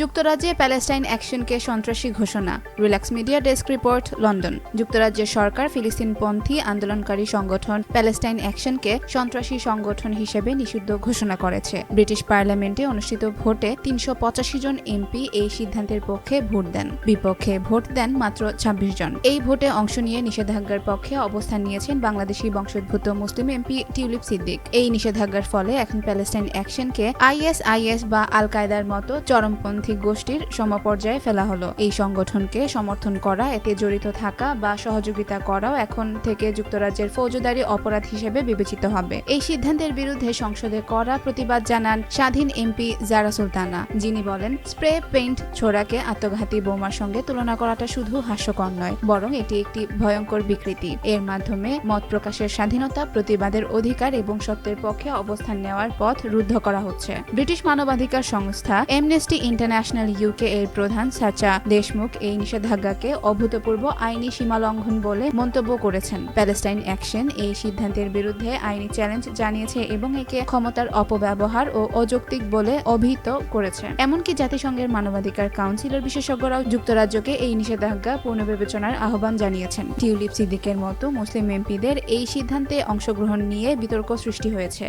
যুক্তরাজ্যে প্যালেস্টাইন অ্যাকশনকে সন্ত্রাসী ঘোষণা। Relax media desk report, London. যুক্তরাজ্যের সরকার, ফিলিস্তিনপন্থী আন্দোলনকারী সংগঠন প্যালেস্টাইন অ্যাকশনকে সন্ত্রাসী সংগঠন হিসেবে নিষিদ্ধ ঘোষণা করেছে। ব্রিটিশ পার্লামেন্টে অনুষ্ঠিত ভোটে তিনশো পঁচাশি জন এমপি এই সিদ্ধান্তের পক্ষে ভোট দেন। বিপক্ষে ভোট দেন মাত্র ছাব্বিশ জন। এই ভোটে অংশ নিয়ে নিষেধাজ্ঞার পক্ষে অবস্থান নিয়েছেন বাংলাদেশি বংশোদ্ভূত মুসলিম এমপি টিউলিপ সিদ্দিক। এই নিষেধাজ্ঞার ফলে এখন প্যালেস্টাইন অ্যাকশনকে আইএসআইএস বা আল কায়দার মতো চরমপন্থী গোষ্ঠীর সমপর্যায়ে ফেলা হলো। এই সংগঠনকে সমর্থন করা, এতে জড়িত থাকা বা সহযোগিতা করাও এখন থেকে যুক্তরাজ্যের ফৌজদারি অপরাধ হিসেবে বিবেচিত হবে। এই সিদ্ধান্তের বিরুদ্ধে সংসদে করা প্রতিবাদ জানান স্বাধীন এমপি জারা সুলতানা। যিনি বলেন, স্প্রে পেইন্ট ছোড়াকে আত্মঘাতী বোমার সঙ্গে তুলনা করাটা শুধু হাস্যকর নয়, বরং এটি একটি ভয়ঙ্কর বিকৃতি। এর মাধ্যমে মত প্রকাশের স্বাধীনতা, প্রতিবাদের অধিকার এবং সত্যের পক্ষে অবস্থান নেওয়ার পথ রুদ্ধ করা হচ্ছে। ব্রিটিশ মানবাধিকার সংস্থা এমনেস্টি ইন্টারন্যাশনাল ইউকে এর প্রধান সাচা দেশমুখ এই নিষেধাজ্ঞাকে অভূতপূর্ব আইনি সীমালঙ্ঘন বলে মন্তব্য করেছেন। প্যালেস্টাইন অ্যাকশন এই সিদ্ধান্তের বিরুদ্ধে আইনি চ্যালেঞ্জ জানিয়েছে এবং একে ক্ষমতার অপব্যবহার ও অযৌক্তিক বলে অভিহিত করেছে। এমনকি জাতিসংঘের মানবাধিকার কাউন্সিলের বিশেষজ্ঞরাও যুক্তরাজ্যকে এই নিষেধাজ্ঞা পুনর্বিবেচনার আহ্বান জানিয়েছেন। টিউলিপ সিদ্দিকের মতো মুসলিম এমপিদের এই সিদ্ধান্তে অংশগ্রহণ নিয়ে বিতর্ক সৃষ্টি হয়েছে।